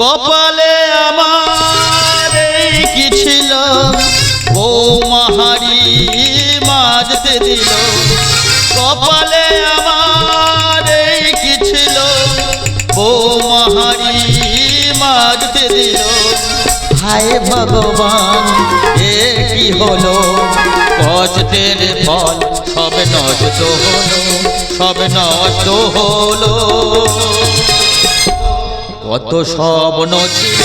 কপালে আমার কি ছিল? ও মাহারি মাজতে দিল। কপালে আমার কি ছিল? ও মাহারি মাজতে দিল। হায় ভগবান, এ কি হলো? কষ্টের ফল সব নষ্ট হলো, সব নষ্ট হলো। কত স্বপ্ন ছিল,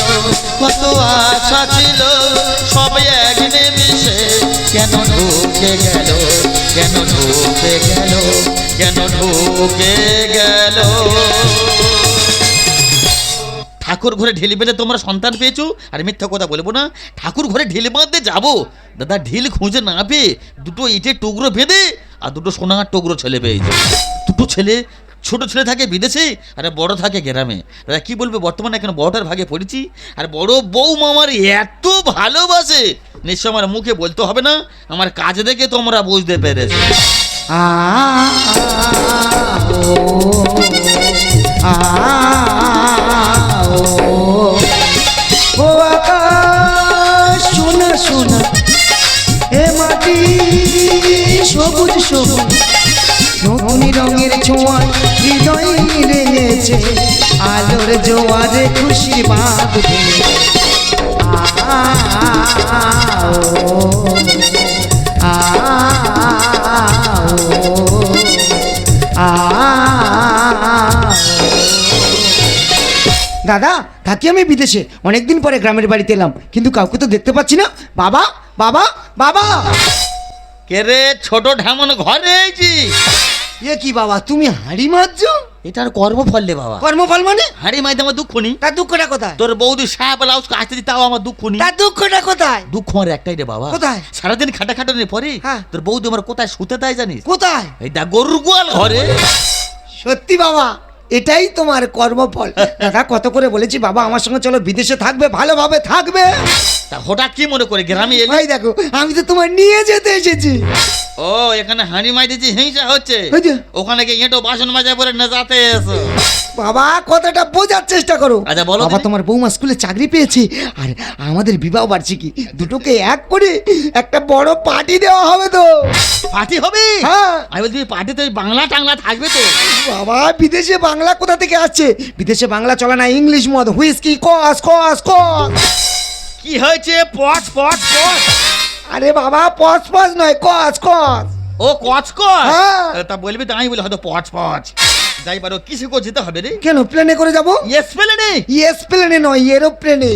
কত আশা ছিল, সব এক নিমিষে কেন ঢুকে গেল, কেন ঢুকে গেল, কেন ঢুকে গেল? ঠাকুর ঘরে ঢিল বেঁধে তোমরা সন্তান পেয়েছ? আর মিথ্যা কথা বলব না। ঠাকুর ঘরে ঢিল বাঁধতে যাব? দাদা, ঢিল খুঁজে না পেয়ে দুটো ইটের টুকরো বেঁধে আর দুটো সোনার টুকরো ছেলে পেয়েছে। দুটো ছেলে ছোট ছেলে থাকে বিদেশে আর বড় থাকে গ্রামে দাদা কি বলবে বর্তমানে এখন বড়টার ভাগে পড়েছি আর বড় বউ আমার এত ভালোবাসে নিশ্চয় আমার মুখে বলতে হবে না আমার কাজ দেখে তোমরা বুঝতে পেরেছ সোনা এ মাটি সবুজ সবুজ রঙনি রঙের ছোঁয়ায় হৃদয় রেঙেছে আলোর জোয়ারে খুশির বাঁধ ভেঙে আ ও আ দাদা থাকি আমি বিদেশে। অনেকদিন পরে গ্রামের বাড়িতে এলাম। কিন্তু কাউকে তো দেখতে পাচ্ছি না। বাবা বাবা বাবা! কে রে ছোট ঢামন ঘরে এইছি এ কি বাবা তুমি হাঁড়ি মারছো এটার কর্মফল রে বাবা। কর্মফল মানে? হাঁড়ি মাইতে আমার দুঃখ নেই। তার দুঃখটা কোথায়? তোর বৌদি সাহেব লাউস কাটতে দি তাও আমার দুঃখ নেই। তার দুঃখটা কোথায়? দুঃখ আমার একটাই রে বাবা। কোথায়? সারাদিন খাটা খাটানোর পরে হ্যাঁ। তোর বৌদি আমার কোথায় শুতে দেয় জানিস? কোথায়? এই দা গরুর গোয়াল ঘরে। সত্যি বাবা। এটাই তোমার কর্মফল। দাদা কত করে বলেছি বাবা আমার সঙ্গে চলো বিদেশে থাকবে ভালোভাবে থাকবে। তা হঠাৎ কি মনে করে গ্রামে এলি? ভাই দেখো আমি তো তোমার নিয়ে যেতে এসেছি। ও এখানে হাঁড়ি মাই দিচ্ছি হিংসা হচ্ছে। ওখানে গিয়ে এঁটো বাসন মাজা পরে না যাতে এসো। বাবা কথাটা বোঝার চেষ্টা করো। আচ্ছা, বলো বাবা তোমার বৌমা স্কুলে চাকরি পেয়েছে আর আমাদের বিবাহ বার্ষিকী দুটোকে এক করে একটা বড় পার্টি দেওয়া হবে তো। পার্টি হবে? হ্যাঁ। আমি বলছি পার্টিতে বাংলা টাংলা থাকবে তো। বাবা বিদেশে বাংলা কোথা থেকে আসছে? বিদেশে বাংলা চলে না ইংলিশ মদ হুইস্কি কস কস কস। কি হয়েছে? পচ পচ পচ। আরে বাবা পচ পচ নয় কস কস। ও কচ কচ হ্যাঁ। তা বলবি তাই বলে হয়তো পচ পচ। যাই পারো কিসে করে যেতে হবে রে? কেন প্লেনে করে যাব? ইয়েস প্লেনে ইয়েস প্লেনে নয় এরোপ্লেনে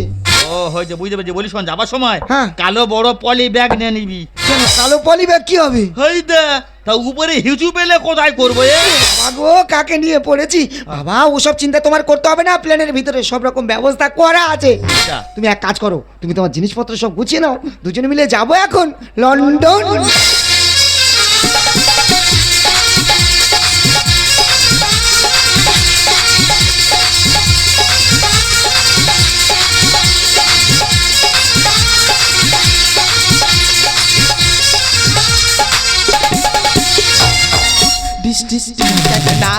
ও হয়েছে বুঝতে পেরেছি। বলিস শোন যাবার সময়? হ্যাঁ। কালো বড় পলি ব্যাগ নিয়ে নিবি। কেন কালো পলি ব্যাগ কি হবে? হই দা তা উপরে হিজু পেলে কোথায় করব এ? বাবা কাকে নিয়ে পড়েছি? বাবা ওসব চিন্তা তোমার করতে হবে না প্লেনের ভিতরে সব রকম ব্যবস্থা করা আছে। আচ্ছা। তুমি এক কাজ করো তুমি তোমার জিনিসপত্র সব গুছিয়ে নাও দুজনে মিলে যাব এখন। লন্ডন। না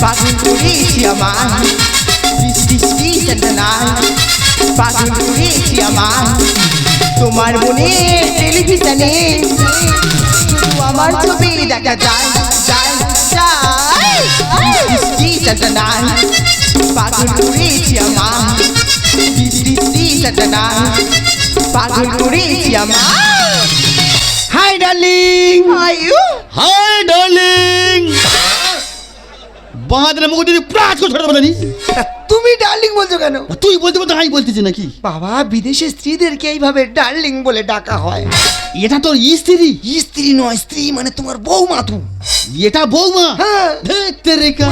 পাগল করেছি আমার বৃষ্টি না পাগল করেছি আমার তোমার মনে টেলিভিশনে শুধু আমার ছবি দেখা যায় যায় যায় বৃষ্টি না পাগল করেছি আমার বৃষ্টি না পাগল করেছি আমার হাই ডার্লিং আয়ু হাই ডার্লিং বাঁধলে মুখ যদি প্রাচ করে ছোট বলে তুমি ডার্লিং বলছো কেন? তুই বলতে বলতে আমি বলতেছি নাকি? বাবা বিদেশে স্ত্রীদেরকে এইভাবে ডার্লিং বলে ডাকা হয়। এটা তোর স্ত্রী? স্ত্রী নয় স্ত্রী মানে তোমার বৌমা তু। এটা বৌমা? হ্যাঁ। দেখতে রেখা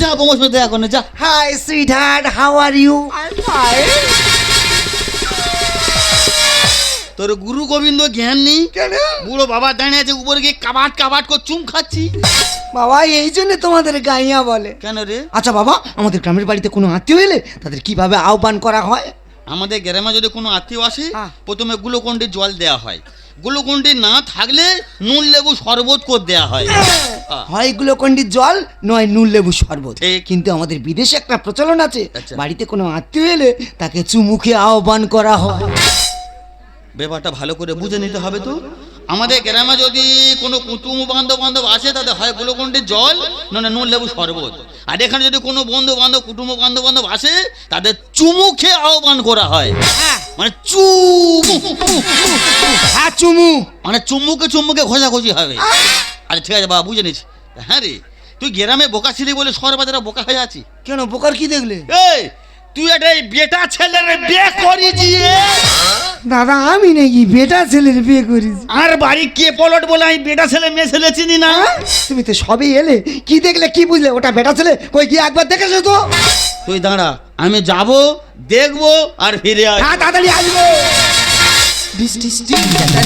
যা বৌমার সাথে দেখা করে যা। Hi sweetheart how are you তোর গুরু গোবিন্দ জ্ঞান নেই? কেন? বুড়ো বাবা দাঁড়িয়ে আছে উপরে গিয়ে কাবাট কাবাট করে চুম খাচ্ছি। বাবা এই জন্য তোমাদের গাইয়া বলে। কেন রে? আচ্ছা বাবা আমাদের গ্রামের বাড়িতে কোনো আত্মীয় এলে তাদের কীভাবে আহ্বান করা হয়? আমাদের গ্রামে যদি কোনো আত্মীয় আসে হ্যাঁ। প্রথমে গ্লুকন্ডে জল দেওয়া হয়। গ্লুকন্ডি না থাকলে নুন লেবু শরবত করে দেয়া হয়। হয়। গ্লুকন্ডির জল নয় নুন লেবু শরবত। কিন্তু আমাদের বিদেশে একটা প্রচলন আছে। আচ্ছা। বাড়িতে কোনো আত্মীয় এলে তাকে চুমুখে আহ্বান করা হয়। ব্যাপারটা ভালো করে বুঝে নিতে হবে তো? আমাদের গ্রামে যদি কোনো কুটুম বান্ধব বান্ধব আসে তাদের হয় গ্লুকন্ডির জল না নুন লেবু শরবত। আর এখানে যদি কোনো বন্ধু বান্ধব কুটুম বান্ধব বান্ধব আসে তাদের চুমুখে আহ্বান করা হয়। মানে চুমু। হ্যাঁ চুমু। মানে চুম্বুকে চুম্বুকে ঘষাঘষি হবে। আচ্ছা ঠিক আছে বাবা বুঝে নিচ্ছি হ্যাঁ রে তুই গ্রামে বোকা ছিলি বলে শহর বাজারে বোকা হয়ে আছি কেন বোকার কি দেখলে? এই তুই এই বেটা ছেলের বিয়ে করেছি দাদা আমি নাকি বেটা ছেলের বিয়ে করেছি। আর বাড়ি কে পলট বলে আমি বেটা ছেলে মেয়ে ছেলে চিনি না? তুমি তো সবই এলে কি দেখলে কি বুঝলে? ওটা বেটা ছেলে? কই গিয়ে একবার দেখেছ তো? তুই দাঁড়া আমি যাব দেখব আর ফিরে আস হ্যাঁ তাড়াতাড়ি আসবে। বৃষ্টি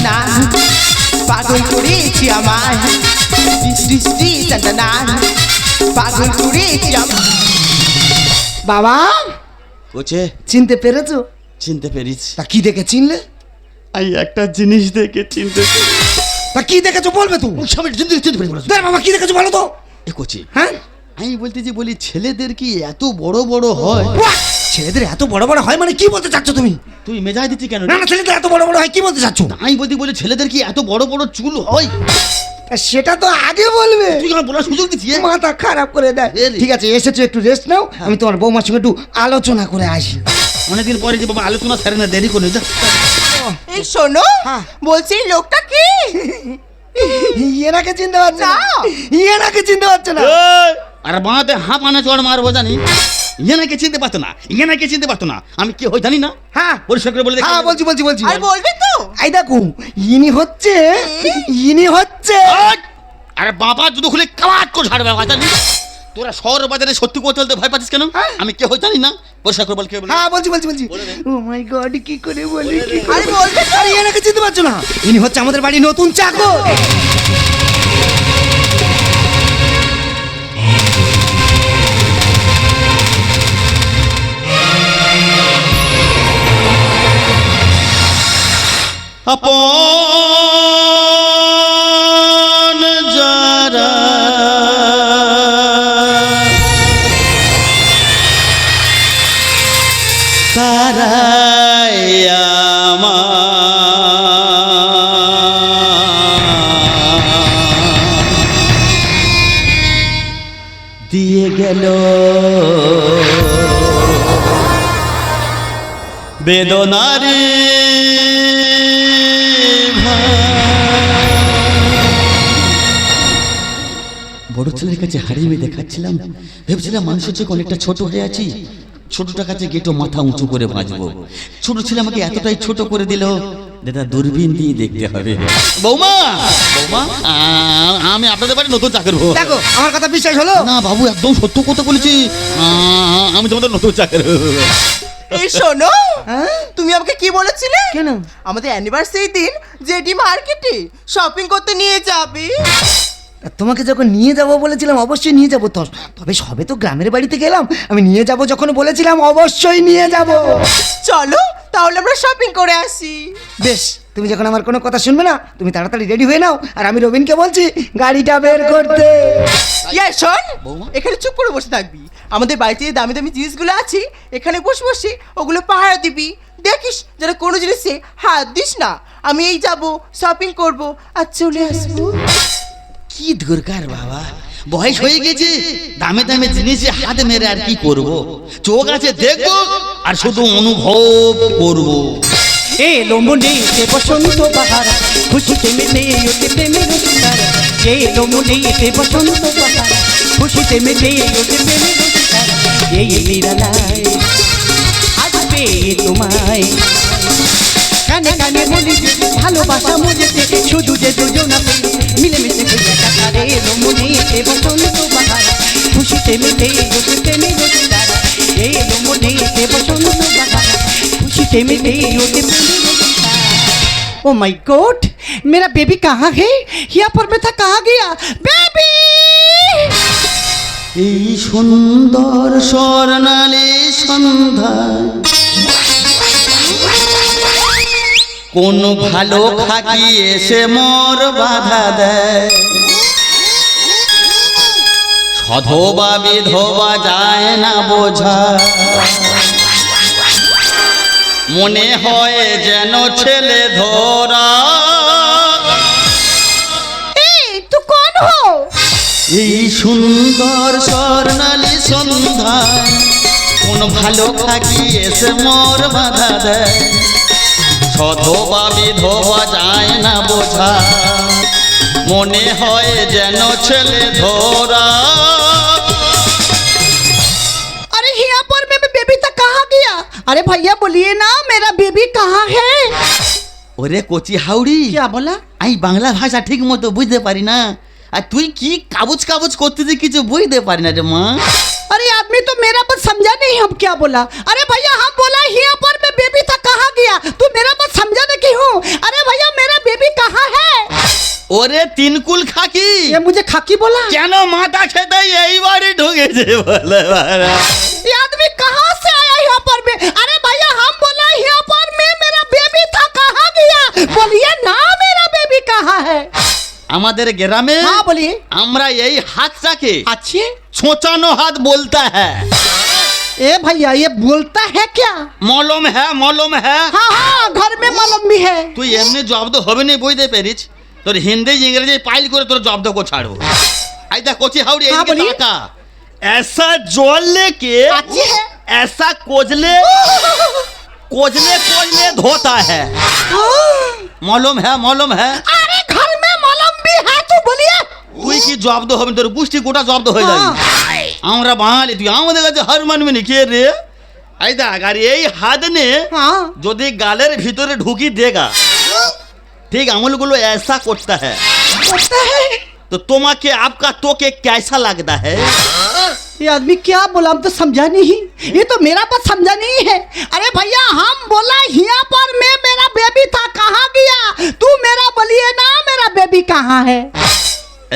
না পাগল করেছি আমায়। বৃষ্টি না পাগল করেছি আমায়। বাবা কোচে চিনতে পেরেছ? চিনতে পেরেছি। তা কি দেখে চিনলে? আমি একটা জিনিস দেখে চিনতে তা কি দেখেছ বলবে তো সবাই চিনতে চিনতে পেরেছি। বলো দেখ বাবা কি দেখেছ বলো তো? এ কোচে হ্যাঁ? আমি বলতে যে বলি ছেলেদের কি এত বড় বড় হয়? ছেলেদের এত বড় বড় হয় মানে কি বলতে চাচ্ছ তুমি? তুই মেজাজ দিচ্ছি কেন না না ছেলেদের এত বড় বড় হয় কি বলতে চাচ্ছ? আমি বলতে বলি ছেলেদের কি এত বড় বড় চুল হয়? সেটা তো আগে বলবে। তুই আমার বলার সুযোগ দিচ্ছি মাথা খারাপ করে দেয়। ঠিক আছে এসেছ একটু রেস্ট নাও। আমি তোমার বৌমার সঙ্গে একটু আলোচনা করে আসি। অনেকদিন পরে যে বাবা আলোচনা সারে না দেরি করে যা। এই শোনো হ্যাঁ। বলছি লোকটা কি? ইয়েনাকে চিনতে পারছে না। ইয়েনাকে চিনতে পারছে না। আর বাঁতে হাঁপ আনা চড় মারবো জানি। ইয়ে নাকি চিনতে পারতো না ইয়ে নাকি চিনতে পারতো না। আমি কি হই জানি না? হ্যাঁ। পরিষ্কার করে বলে দেখি। হ্যাঁ বলছি বলছি বলছি। আর বলবে তো। এই দেখো ইনি হচ্ছে ইনি হচ্ছে। আরে বাবা যদি খুলে কালাট করে ছাড়বে বাবা জানি তোরা শহর বাজারে সত্যি কথা চলতে ভয় পাচ্ছিস কেন? হ্যাঁ। আমি কে হই জানি না? পরিষ্কার করে বল কে বলে? হ্যাঁ বলছি বলছি বলছি। ও মাই গড কি করে বলি কি করে আরে বলবে তো। আরে ইয়েনাকে চিনতে পারছ না। ইনি হচ্ছে আমাদের বাড়ি নতুন চাকর। আপন যারা তারাই দিয়ে গেল। বেদনারে বড় ছেলের কাছে হারিয়ে আমি দেখাচ্ছিলাম ভেবেছিলাম মানুষের চোখে অনেকটা ছোট হয়ে আছি। ছোটটার কাছে গেটো মাথা উঁচু করে বাঁচবো ছোট ছেলে আমাকে এতটাই ছোট করে দিল দাদা দূরবীন দিয়ে দেখতে হবে। বৌমা! বৌমা আমি আপনাদের বাড়ি নতুন চাকর হব। দেখো আমার কথা বিশ্বাস হলো? না বাবু একদম সত্য কথা বলেছি। আমি তোমাদের নতুন চাকর এই শোনো হ্যাঁ? তুমি আমাকে কি বলেছিলে? কেন? আমাদের অ্যানিভার্সারি দিন জেডি মার্কেটে শপিং করতে নিয়ে যাবে। তোমাকে যখন নিয়ে যাব বলেছিলাম অবশ্যই নিয়ে যাব। তবে সবে তো গ্রামের বাড়িতে গেলাম। আমি নিয়ে যাব যখন বলেছিলাম অবশ্যই নিয়ে যাব। চলো তাহলে আমরা শপিং করে আসি। বেশ তুমি যখন আমার কোনো কথা শুনবে না তুমি তাড়াতাড়ি রেডি হয়ে নাও। আর আমি রবিনকে বলছি গাড়িটা বের করতে। ইয়ে শোন এখানে চুপ করে বসে থাকবি। আমাদের বাড়িতে যে দামি দামি জিনিসগুলো আছে এখানে বসে বসে ওগুলো পাহারা দিবি। দেখিস যেন কোনো জিনিসে হাত দিস না। আমি এই যাব শপিং করব আর চলে আসব। কি দরকার বাবা? বয়স হয়ে গেছে, দামে দামে জিনিসে হাত মেরে আর কি করব? চোখ আছে দেখব আর শুধু অনুভব করব। এলো মনেতে বসন্ত বাহার খুশিতে মেতে ওতে প্রেমের অধিকার এলো মনেতে বসন্ত বাহার খুশিতে মেতে ওতে প্রেমের অধিকার এই নিরালায়, আজ পেয়ে তোমায়। কানে কানে বলি যে ভালোবাসা মজেছে শুধু যে দুজনা পেয়ে মিলেমিশে হইয়া কাটারে এলো মনেতে বসন্ত বাহার খুশিতে মেতে ওতে প্রেমের অধিকার এলো মনেতে বসন্ত বাহার खुशी में गई होते ओ माय गॉड मेरा बेबी कहाँ है यहाँ पर मैं था कहाँ गया बेबी এই সুন্দর স্বর্ণালী সন্ধ্যা কোন ভালো খাকি এসে মোর বাধা দেয়। সধবা বিধবা যায় না বোঝা। মনে হয় যেন ছেলে ধরা। তু কোন হো? এই সুন্দর স্বর্ণালী সন্ধ্যায় কোন ভালো থাকি এসে মোর বাধা দেয়। সধবা বিধবা যায় না বোঝা মনে হয় যেন ছেলে ধরা अरे यहाँ पर मैं बेबी तक कहाँ गया अरे भैया बोलिए ना मेरा बेबी कहाँ है ওরে কচি হাউড়ি क्या बोला আমি বাংলা ভাষা ঠিক মতো বুঝতে পারি না আর তুই কি কাগজ কাগজ করতেছিস কিছু বুঝতে পারি না রে মা अरे आदमी तो मेरा बात समझा नहीं हम क्या बोला अरे भैया हम बोला यहाँ पर मैं बेबी था कहाँ गया तू मेरा बात समझा नहीं क्यों अरे भैया मेरा बेबी कहाँ है ওরে তিনকুল খাকি ये मुझे खाकी बोला কেন মাথা খেতে এই বাড়ি ঢুকেছে বলে বাড়া। ये आदमी कहाँ से आया यहाँ पर में अरे भैया हम बोला यहाँ पर में मेरा बेबी था कहाँ गया बोलिए ना मेरा बेबी कहाँ है আমাদের গ্রামে हाँ बोलिए আমরা এই হাতটাকে अच्छे ছোচানো হাত বলতা হ্যাঁ ए भैया ये बोलता है क्या মলম হ্যাঁ মলম হ্যাঁ हाँ हाँ घर में मालूम भी है তুই এমনি জব্দ হবে না বুঝতে পেরিস তোর হিন্দি ইংরেজি পাইল করে তোর জব্দ করে ছাড়বো আই দেখ কচি হাউড়ি হ্যাঁ, এইদিকে বলি। তাকা ऐसा জল लेके अच्छी है ऐसा कोजले कोजले कोजले धोता है মলম হ্যাঁ মলম হ্যাঁ अरे घर में मालूम भी নিয়ে তুই কি জব্দ হবে তোর পুষ্টি গোটা জব্দ হয়ে যাবে আমরা বাঙালি তুই আমাদের কাছে হার মানবি নি কে রে এই দেখ আর এই হাত নে যদি গালের ভিতরে ঢুকি দেগা ঠিক আঙুলগুলো ऐसा করতে হ্যাঁ করতে হ্যাঁ তো তোমাকে आपका तो के कैसा लगता है ये आदमी क्या बोला हम तो समझा नहीं ये तो मेरा बात समझा नहीं है अरे भैया हम बोला यहाँ पर मैं मेरा बेबी था कहाँ गया तू मेरा बोलिए ना मेरा बेबी कहाँ है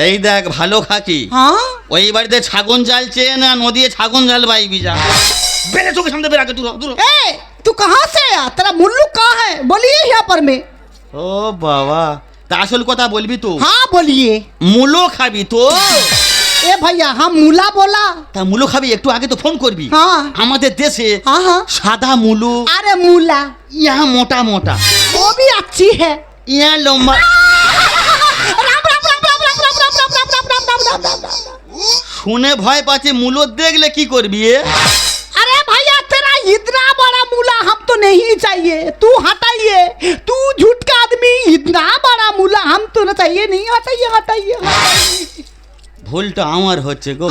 এই দেখ ভালো খাকি हाँ ওই বাড়িতে ছাগন জাল চেয়ে না নদীয়ে ছাগন জাল বাইবি যা বেড়ে চোখের সামনে বেড়াকে দূর হ, দূর হ। ए तू कहाँ से आया तेरा मुल्लू कहाँ है बोलिए यहाँ पर में ও বাবা তা আসল কথা বলবি তো हाँ बोलिए মূলো খাবি তো এ ভাইয়া হ্যাঁ মুলা বলা তা মুলো খাবি একটু আগে তো ফোন করবি আমাদের দেশে সাদা মুলো আরে মুলা ইয়া মোটা মোটা ও হ্যাঁ ইয়া লম্বা শুনে ভয় পাচ্ছে মুলো দেখলে কি করবি এ আরে भैया তেরা इतना बड़ा মুলা हम তো नहीं চাইয়ে তু हटाइए तू झूठ का आदमी इतना बड़ा मूला हम तो ना चाहिए হাটাইয়ে ভুলটা আমার হচ্ছে গো।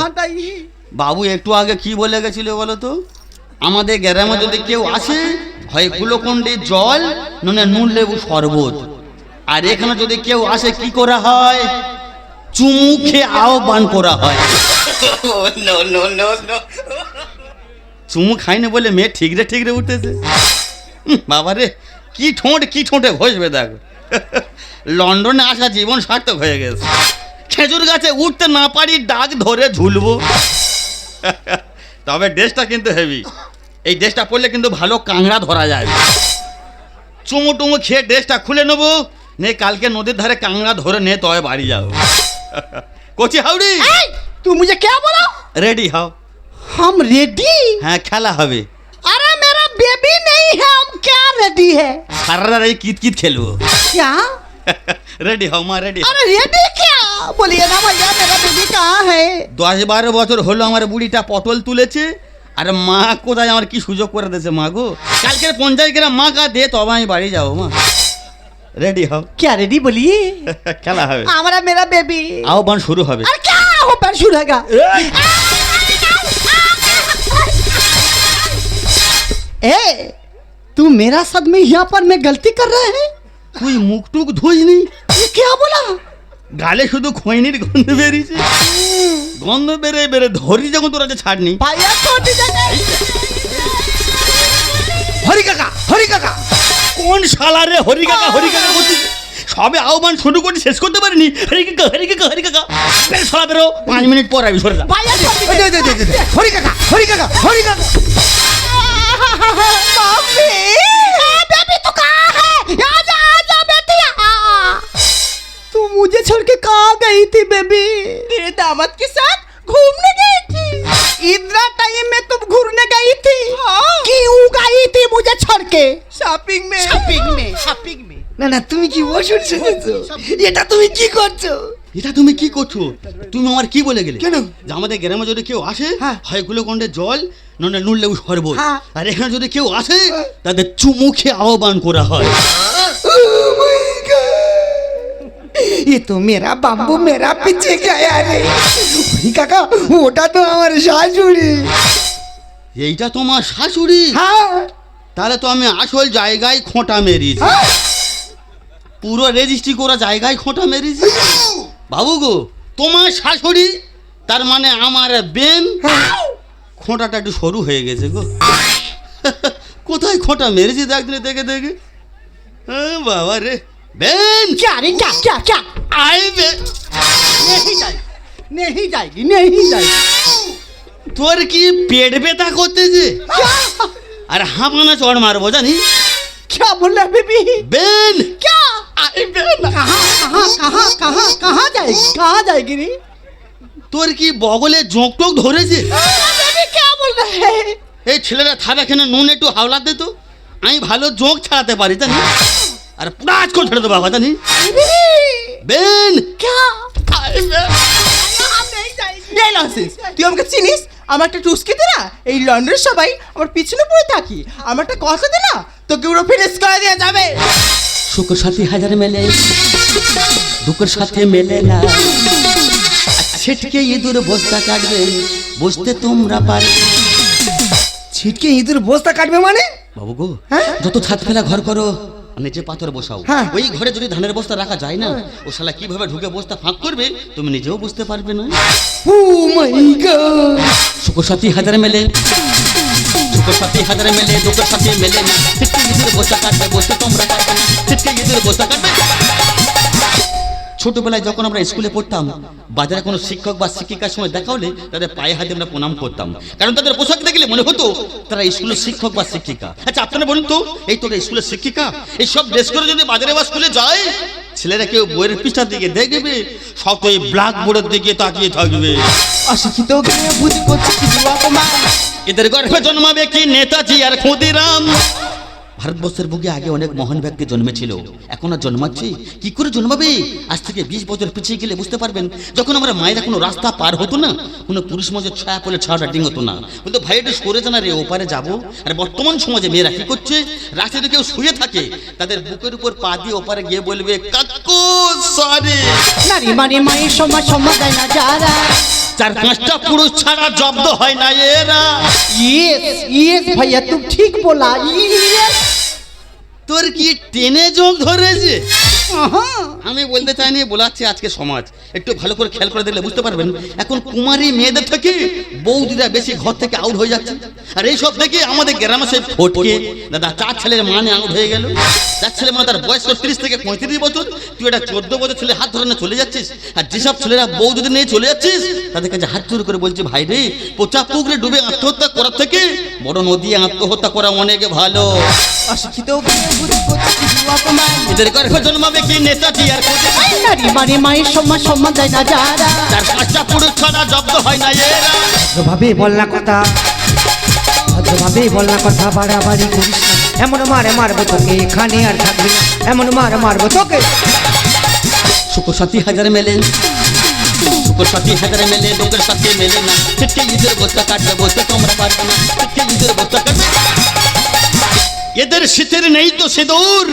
বাবু একটু আগে কি বলে গেছিল বলো তো? আমাদের গ্রামে যদি কেউ আসে হয় কুলকণ্ডে জল ননে নুন লেবু শরবত। আর এখানে যদি কেউ আসে কি করা হয়? চুমু খেয়ে আহ্বান করা হয়। চুমু খাই বলে মেয়ে ঠিকরে ঠিকরে উঠতেছে বাবা রে কি ঠোঁট কি ঠোঁটে ঘষবে দেখো। লন্ডনে আসা জীবন সার্থক হয়ে গেছে। খেজুর গাছে উঠতে না পারি ডাক ধরে ঝুলবো তবে ড্রেসটা কিন্তু হেভি এই ড্রেসটা পরলে কিন্তু ভালো কাংড়া ধরা যায় চুমু টুমু খেয়ে ড্রেসটা খুলে নেবো নে কালকে নদীর ধারে কাংড়া ধরে নে তবে বাড়ি যাও কচি হাউড়ি ए, तू मुझे क्या बोला রেডি হও हम रेडी হ্যাঁ খেলা হবে अरे मेरा बेबी नहीं है हम क्या रेडी है সারা রাত এই কিত কিত খেলবো क्या রেডি হও মা রেডি अरे रेडी क्या बोलिए ना भैया मेरा बेबी कहाँ है দশ বারো বছর হলো আমার বুড়িটা পটল তুলেছে আর মা কোথায় আমার কি সুযোগ করে দিয়েছে মা গো কালকের পঞ্চায়েত গ্রাম মা কা দে তবে আমি বাড়ি যাবো মা রেডি হও क्या रेडी बोलिए খেলা হবে हमारा मेरा बेबी আহ্বান শুরু হবে अरे क्या हो पैर छूलेगा ए तू मेरा साथ में यहाँ पर मैं गलती कर रहे हैं তুই মুখ টুক ধুইনি কে বলা গালে শুধু খৈনির গন্ধ বেরিয়েছে। গন্ধ বেড়ে বেড়ে ধরি যখন তোরা যে ছাড়নি হরি কাকা হরি কাকা। কোন শালারে হরি কাকা হরি কাকা বলছি সবে আহ্বান শুরু করে শেষ করতে পারিনি। হরি কাকা হরি কাকা হরি কাকা। বের শালা বেরো। পাঁচ মিনিট পর আমি সরে হরি কাকা হরি কাকা হরি কাকা। মাফি আ দেবি তো কা হ্যায় यहाँ जा छोड़ के कहाँ गई थी बेबी तेरे दामाद के साथ घूमने गई थी इतना टाइम में तुम घूरने गई थी हाँ क्यों गई थी मुझे छोड़ के শপিং মে शॉपिंग में शॉपिंग में না না তুমি কি ওষুধ সেজেছো এটা তুমি কি করছো এটা তুমি কি করছো তুমি আমার কি বলে গেলে কেন? যে আমাদের গ্রামে যদি কেউ আসে হ্যাঁ। হয় গ্লুকন্ডের জল নয় নুন লেবু শরবত হ্যাঁ। আর এখানে যদি কেউ আসে তাদের চুমুখে আহ্বান করা হয় ये तो मेरा बाबू मेरा पीछे गया रे ওই কাকা ওটা তো আমার শাশুড়ি এইটা তোমার শাশুড়ি হ্যাঁ তাহলে তো আমি আসল জায়গায় খোঁটা মেরিয়েছি হ্যাঁ। পুরো রেজিস্ট্রি করা জায়গায় খোঁটা মেরেছি বাবু গো তোমার শাশুড়ি তার মানে আমার বেন খোঁটাটা একটু সরু হয়ে গেছে গো কোথায় খোঁটা মেরেছি দেখলে দেখে দেখে হ্যাঁ বাবা রে বেন क्या रे क्या क्या क्या আই বে नहीं जाएगी नहीं जाएगी नहीं जाएगी তোর কি পেট ব্যথা করতেছে আর হাঁপানা চড় মারবো জানি क्या बोल रहा है बेबी বেন क्या আই বেন कहाँ कहाँ कहाँ कहाँ कहाँ जाएगी कहाँ जाएगी रे তোর কি বগলে জোঁক টোক ধরেছে बेबी क्या बोल रहा है এই ছেলেরা থালা খেনে নুন একটু হাওলা দে তো আমি ভালো জোঁক ছাড়াতে পারি জানি আর পুরাজ করে ছেড়ে দেবো বাবা জানি বেন! क्या এই লসেন্স তুই আমাকে চিনিস? আমার একটা টুসকি দে না? এই লন্ডনের সবাই আমার পিছনে পড়ে থাকি। আমার একটা কথা দে না? তোকে পুরো ফিনিশ করে দেওয়া যাবে। সুখ সাথী হাজার মেলে দুঃখের সাথে মেলে না। ছিটকে ইঁদুর বস্তা কাটবে বসতে তোমরা পারবে। ছিটকে ইঁদুর বস্তা কাটবে মানে? বাবু গো হ্যাঁ? যত ছাদ ফেলা ঘর করো নিচে পাথর বসাও হ্যাঁ। ওই ঘরে যদি ধানের বস্তা রাখা যায় না ও শালা কীভাবে ঢুকে বস্তা ফাঁক করবে তুমি নিজেও বুঝতে পারবে না। Oh my God. সুখ সাথী হাজার মেলে সুখ সাথী হাজার মেলে দুঃখের সাথী মেলে না। সিটকে ইঁদুর বস্তা কাটবে বস্তা তোমরা কাটবে না। সিটকে ইঁদুর বস্তা কাটবে। ছোটবেলায় যখন আমরা স্কুলে পড়তাম বাজারে কোনো শিক্ষক বা শিক্ষিকার সময় দেখা হলে তাদের পায়ে হাতে আমরা প্রণাম করতাম। কারণ তাদের পোশাক দেখলে মনে হতো তারা স্কুলের শিক্ষক বা শিক্ষিকা। আচ্ছা আপনারা বলুন তো এই তোরা স্কুলের শিক্ষিকা এই সব ড্রেস করে যদি বাজারে বা স্কুলে যায় ছেলেরা কেউ বইয়ের পৃষ্ঠার দিকে দেখবে শত এই ব্ল্যাক বোর্ডের দিকে তাকিয়ে থাকবে। অশিক্ষিত এদের গর্ভে জন্মাবে কি নেতাজি আর ক্ষুদিরাম? ভারতবর্ষের বুকে আগে অনেক মহান ব্যক্তি জন্মেছিল। এখন আর জন্মাচ্ছে? কি করে জন্মাবে? আজ থেকে বিশ বছর পিছিয়ে গেলে বুঝতে পারবেন, যখন আমরা মায়েরা কোনো রাস্তা পার হতো না, কোনো পুরুষ মজের ছায়া পড়লে ছাড়া ডিং হতো না। কিন্তু ভাই একটু সরে জানা রে ওপারে যাব। আর বর্তমান সমাজে মেয়েরা কি করছে? রাস্তাতে কেউ শুয়ে থাকে, তাদের বুকের উপর পা দিয়ে ওপারে গিয়ে বলবে, কাকু, সরি। নারী মানে মায়ের সমাজ সমাজ না যারা। চার পাঁচটা পুরুষ ছাড়া জব্দ হয় না এরা। ইয়েস ইয়েস ভাইয়া তুমি ঠিক বলা। ইয়েস তোর কি টেনে যোগ ধরেছে? আমি বলতে চাইনি বলাচ্ছি আজকে সমাজ। একটু ভালো করে খেয়াল করে দেখলে বুঝতে পারবেন এখন কুমারী মেয়েদের থেকে বৌদিরা বেশি ঘর থেকে আউট হয়ে যাচ্ছে। আর এইসব দেখে আমাদের গ্রামে সেই ফটকে দাদা চার ছেলের মানে আউট হয়ে গেল। চার ছেলে মানে তার বয়স তিরিশ থেকে পঁয়ত্রিশ বছর তুই একটা চোদ্দ বছর ছেলে হাত ধরে চলে যাচ্ছিস আর যেসব ছেলেরা বৌদিদের নিয়ে চলে যাচ্ছিস তাদের কাছে হাত জোর করে বলছে ভাই রে পোচা পুকুরে ডুবে আত্মহত্যা করার থেকে বড় নদী আত্মহত্যা করা অনেক ভালো। অশিক্ষিত এদের গর্ভে জন্মাবে কি আর নারী মানে মায়ের সমাজ সমাজ দেয় না যারা চার পাঁচটা পুরুষ ছাড়া জব্দ হয় না এরা ভদ্রভাবে বল না কথা ভদ্রভাবে বল না কথা বাড়াবাড়ি করিস না এমন মারে মারবো তোকে এখানে আর থাকবি না এমন মার মারবো তোকে সুখ সাথী হাজার মেলে সুখ সাথী হাজার মেলে লোকের সাথে মেলে না ছিটকে ঈদের বস্তা কাটবে বসতে তোমরা পারবে না ছিটকে ঈদের বস্তা কাটবে এদের শীতের নেই তো সেদুর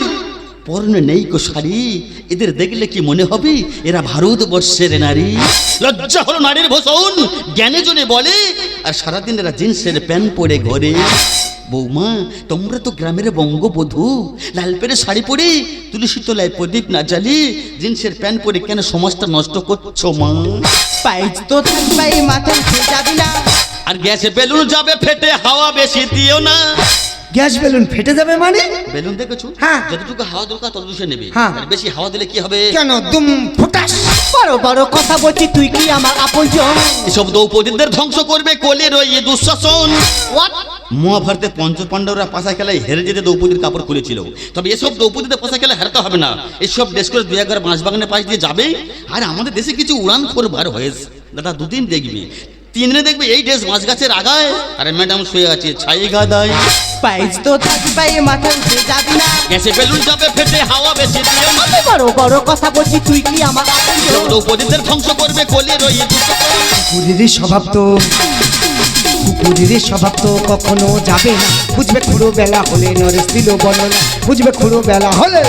পরনে নেই কো শাড়ি। এদের দেখলে কি মনে হবে? এরা ভারতবর্ষের নারী। লজ্জা হলো নারীর ভূষণ। জ্ঞানে জনে বলে আর সারাদিন এরা জিন্সের প্যান্ট পরে ঘরে। বৌমা তোমরা তো গ্রামের বঙ্গবধূ। লাল পেরে শাড়ি পরে তুলসী তলায় প্রদীপ না জ্বালিয়ে জিন্সের প্যান্ট পরে কেন সমাজটা নষ্ট করছ মা? পাইজ তো মাথায় যাবি না আর গ্যাসে বেলুন যাবে ফেটে হাওয়া বেশি দিও না। গ্যাস বেলুন ফেটে যাবে মানে? বেলুন দেখেছ? হ্যাঁ। যতটুকু হাওয়া দরকার ততটুকু নেবে। হ্যাঁ। আর বেশি হাওয়া দিলে কি হবে? কেন? দুম ফুটাস। বড় বড় কথা বলছি তুই কি আমার আপন জন এসব দ্রৌপদীদের ধ্বংস করবে কোলের ওই দুঃশাসন। হোয়াট মহাভারতে পঞ্চ পাণ্ডবরা পাশা খেলায় হেরে যেতে দ্রৌপদীর কাপড় খুলেছিল। তবে এসব দ্রৌপদীতে পাশা খেলা হারতে হবে না। এসব দেশ করে দুই একবার বাঁশ বাগানের পাশ দিয়ে যাবে। আর আমাদের দেশে কিছু উড়ান খোর বার হয়েছে। দাদা দুদিন দেখবি। তিন দিনে দেখবে এই ড্রেস মাছ গাছের আগায়। আরে ম্যাডাম শুয়ে আছে ছাই গাদায় পাইজ তো থাকবে পায়ে মাথা উঠে যাবি না। গ্যাসে বেলুন যাবে ফেটে হাওয়া বেশি দিও না। বড় বড় কথা বলছি তুই কি আমার আপনজন? দ্রৌপদীদের ধ্বংস করবে কলি রয়ে কুকুরের স্বভাব তো কুকুরের স্বভাব তো কখনো যাবে না। বুঝবে খুঁড়ো বেলা হলে নরেশ দিল বর্ণনা বুঝবে খুঁড়ো বেলা হলে।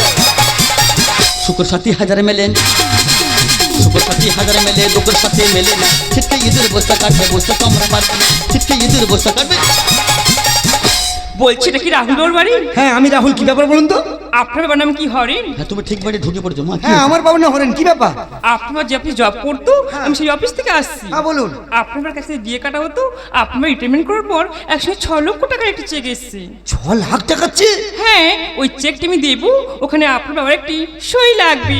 শুক্র সাথী হাজারে মেলেন। শুক্র সাথী হাজারে মেলে দুপুর সাথে মেলে না। ছিটকে ইঁদুর কাটবে পারব ছিটকে কাটবে। বলছি এটা কি রাহুল বাড়ি? হ্যাঁ আমি রাহুল কি ব্যাপার বলুন তো? আপনার বাবার নাম কি হরেন হ্যাঁ তুমি ঠিক বাড়ি ঢুকে পড়ছো মা কি হ্যাঁ আমার বাবু না হরেন কি ব্যাপার? আপনার যে অফিস জব করতো আমি সেই অফিস থেকে আসছি। হ্যাঁ বলুন। আপনার কাছে বিয়ে কাটা হতো আপনার রিটায়ারমেন্ট করার পর একসঙ্গে ছ লক্ষ টাকার একটা চেক এসছে। ছ লাখ টাকার চেয়ে হ্যাঁ ওই চেকটা আমি দেবো ওখানে আপনার বাবার একটি সই লাগবে।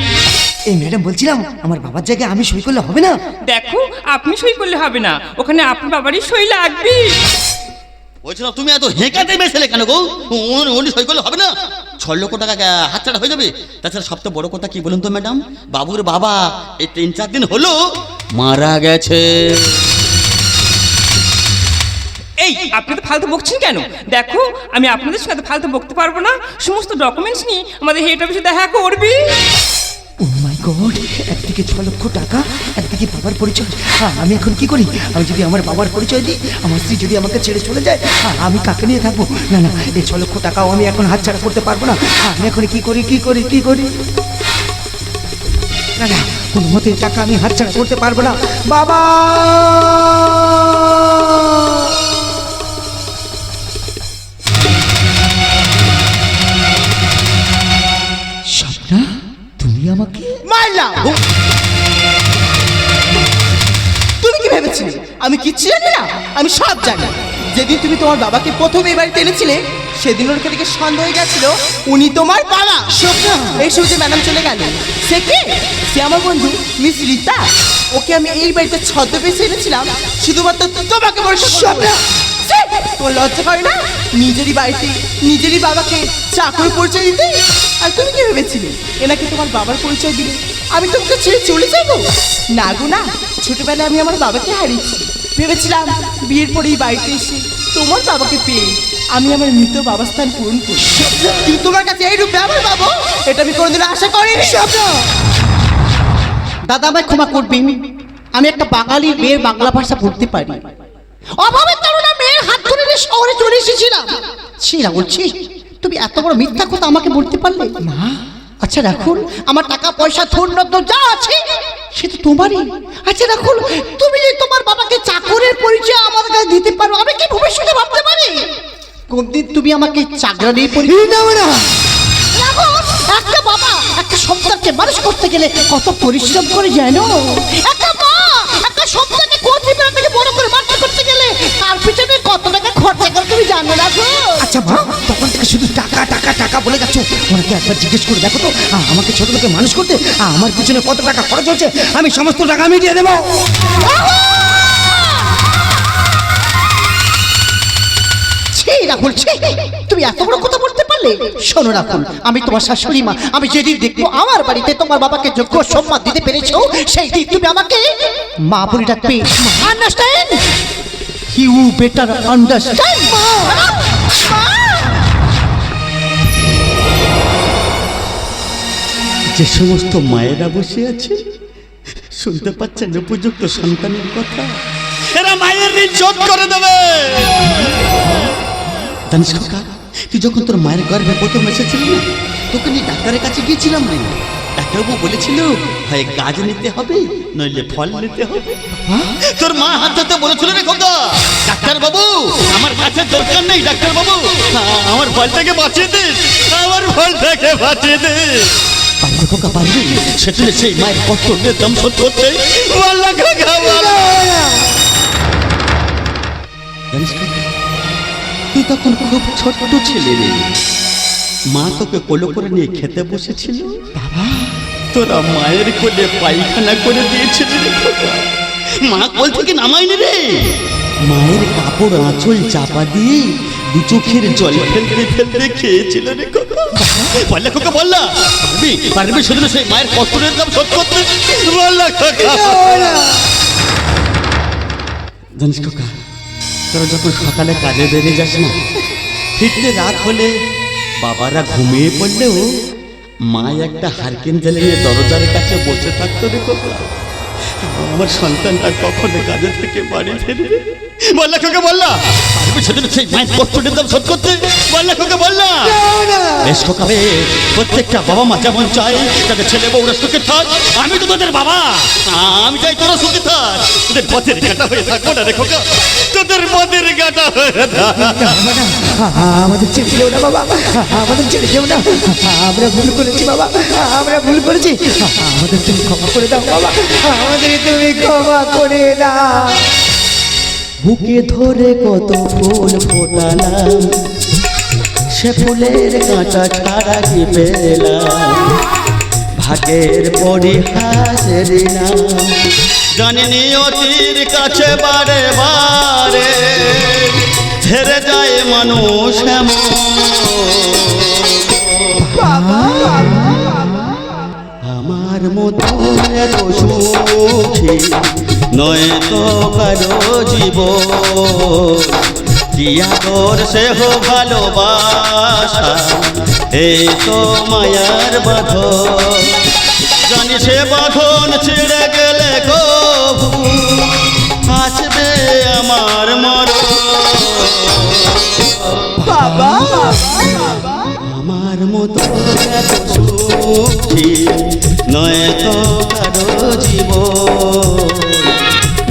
এই ম্যাডাম বলছিলাম আমার বাবার জায়গায় আমি সই করলে হবে না? দেখো আপনি সই করলে হবে না ওখানে আপনার বাবারই সই লাগবে। বলছিলাম তুমি এত হেঁকাতে মেশেলে কেন গো? উনি সই করলে হবে না? ছ লক্ষ টাকা হাতছাড়া হয়ে যাবে? তাছাড়া সবচেয়ে বড় কথা কি বলুন তো, ম্যাডাম? বাবুর বাবা, এই তিন চার দিন হলো মারা গেছে। এই, আপনি তো ফালতু বকছেন কেন? দেখো, আমি আপনাদের সাথে ফালতু বকতে পারব না। সমস্ত ডকুমেন্টস নিয়ে আমাদের হেড অফিসে দেখা করবি। ও মাই গড একদিকে ছ লক্ষ টাকা একদিকে বাবার পরিচয়। হ্যাঁ, আমি এখন কি করি? আমি যদি আমার বাবার পরিচয় দিই আমার স্ত্রী যদি আমাকে ছেড়ে চলে যায় হ্যাঁ, আমি কাকে নিয়ে থাকব? না না এই ছ লক্ষ টাকাও আমি এখন হাতছাড়া করতে পারব না। হ্যাঁ, আমি এখন কি করি কি করি কি করি? না না কোনো মতে টাকা আমি হাতছাড়া করতে পারব না। বাবা! আমাকে? মারলাম তুমি কি ভেবেছিলে? আমি কিচ্ছু জানি না। আমি সব জানি। যেদিন তুমি তোমার বাবাকে প্রথম এই বাড়িতে এনেছিলে সেদিন ওর থেকে সন্দেহ হয়ে গেছিল উনি তোমার বাবা। স্বপ্না এই সব যে ম্যাডাম চলে গেল। সে কে? সে আমার বন্ধু মিস রীতা। ওকে আমি এই বাড়িতে ছদ্মবেশে এনেছিলাম শুধুমাত্র তোমাকে বলে স্বপ্না তোর লজ্জা হয় না? নিজেরই বাড়িতে নিজেরই বাবাকে চাকরি পরিচয় দিতে? আর তুমি কি ভেবেছিলে? এনাকে তোমার বাবার পরিচয় দিলে আমি তোমাকে ছেড়ে চলে যাব? না গো, না। ছোটবেলায় আমি আমার বাবাকে হারিয়েছি। ভেবেছিলাম বিয়ের পরে এই বাড়িতে এসে তোমার বাবাকে পেয়ে আমি আমার মৃত বাবার স্থান পূরণ করি। তোমার কাছে এই রূপ ব্যবহার পাবো এটা আমি কোনোদিন আশা করিনি। দাদা আমায় ক্ষমা করবেন। আমি একটা বাঙালি মেয়ের বাংলা ভাষা পড়তে পারি। অভাবের কারণে মেয়ের হাত ধরে শহরে চলে এসেছিলাম। ছি রাহুল, ছি। তুমি এত বড় মিথ্যা কথা আমাকে বলতে পারলে? মা আচ্ছা রাখুন। আমার টাকা পয়সা ধন্য তো যা আছে সে তো তোমারই। আচ্ছা রাখুন। তুমি যে তোমার বাবাকে চাকরের পরিচয় আমার কাছে দিতে পারো আমি কি ভবিষ্যতে ভাবতে পারি? কোনদিন তুমি আমাকে চাকরানির পরিচয় দাও না। একটা বাবা একটা সন্তানকে মানুষ করতে গেলে কত পরিশ্রম করে জানো? একটা সন্তানকে কোন জীবন থেকে বড় করে মানুষ করতে গেলে তার পিছনে কত টাকা খরচা করে তুমি জানো না গো? আচ্ছা মা তখন থেকে শুধু টাকা টাকা টাকা বলে যাচ্ছ। ওনাকে একবার জিজ্ঞেস করে দেখো তো আমাকে ছোট থেকে মানুষ করতে আমার পিছনে কত টাকা খরচ হচ্ছে আমি সমস্ত টাকা মিটিয়ে দেবো। রাহুল তুমি এত বড় কথা বলতে পারলে শোনো রাহুল আমি তোমার শাশুড়ি মা আমি যেদিন দেখব আমার বাড়িতে তোমার বাবাকে যোগ্য সম্মান দিতে পেরেছ সেই দিন তুমি আমাকে মা বলে ডাকবে। আন্ডারস্ট্যান্ড ইউ বেটার আন্ডারস্ট্যান্ড যে সমস্ত মায়েরা বসে আছে শুনতে পাচ্ছেন উপযুক্ত সন্তানের কথা? এরা মায়ের ঋণ শোধ করে দেবে। জানিস কাকা তুই যখন তোর মায়ের গর্ভে প্রথম এসেছিলি না তোকে নিয়ে ডাক্তারের কাছে গিয়েছিলাম রে। ডাক্তারবাবু বলেছিল হয় গাছ নিতে হবে নইলে ফল নিতে হবে। তোর মা হাত ধরতে বলেছিল রে খোকা। ডাক্তার বাবু আমার গাছের দরকার নেই ডাক্তার বাবু আমার ফলটাকে বাঁচিয়ে দে আমার ফলটাকে বাঁচিয়ে দে। পারবে খোকা পারবে সেখানে সেই মায়ের কষ্টের দাম শোধ করতে। বললা খোকা জানিস তুই তখন খুব ছোট্ট ছেলে রে। মা তোকে কোলো করে নিয়ে খেতে বসেছিল। বাবা। তোরা মায়ের কোলে পায়খানা করে দিয়েছিল রে মা কোল থেকে নামাইনি রে। মায়ের কাপড় আঁচল চাপা দিয়ে দু চোখের জল ফেলতে ফেলতে খেয়েছিল রে বললা খোকা বললা পারবি? পারবি সেদিন সেই মায়ের কষ্টের দাম শোধ করতে। বললা খোকা। জানিস খোকা তোরা যখন সকালে কাজে বেরিয়ে যাস না, ফিরতে রাত হলে বাবারা ঘুমিয়ে পড়লেও মা একটা হারকেন জ্বালিয়ে দরজার কাছে বসে থাকতো রে আমার সন্তানটা কখনো কাজে থেকে বাড়ি ফেরে বললা কাকে বললা? দাম শোধ করতে বললা বললা খোকা বেশ প্রত্যেকটা বাবা মা যেমন চাই তাদের ছেলে বউরা সুখে থাক, আমি তো তোদের বাবা। আমি চাই তোরা সুখে থাক। তোদের পথের গাটা রে খোকা তোদের পথের গাটা হয়ে আমাদের ছেড়ে যেও না বাবা, আমাদের ছেড়ে যেও না। আমরা ভুল করেছি বাবা, আমরা ভুল করেছি। আমাদের তুমি ক্ষমা করে দাও বাবা আমাদের তুমি ক্ষমা করে দাও। বুকে ধরে কত ফুল ফোটালাম। সে ফুলের কাঁচা ছাড়া কি পেলাম? ভাগের পরিহাসের নাম জানি নিয়তির কাছে বারে বারে হেরে যায় মানুষ। আমার মতো এত সুখী নয় তো কারও জীব কি আদর সেহ ভালোবাসা এই তো মায়ার বাঁধন জানি সে বাঁধন ছিঁড়ে গেলে গো আসবে আমার মর আমার মতো নয় তো কারও জীব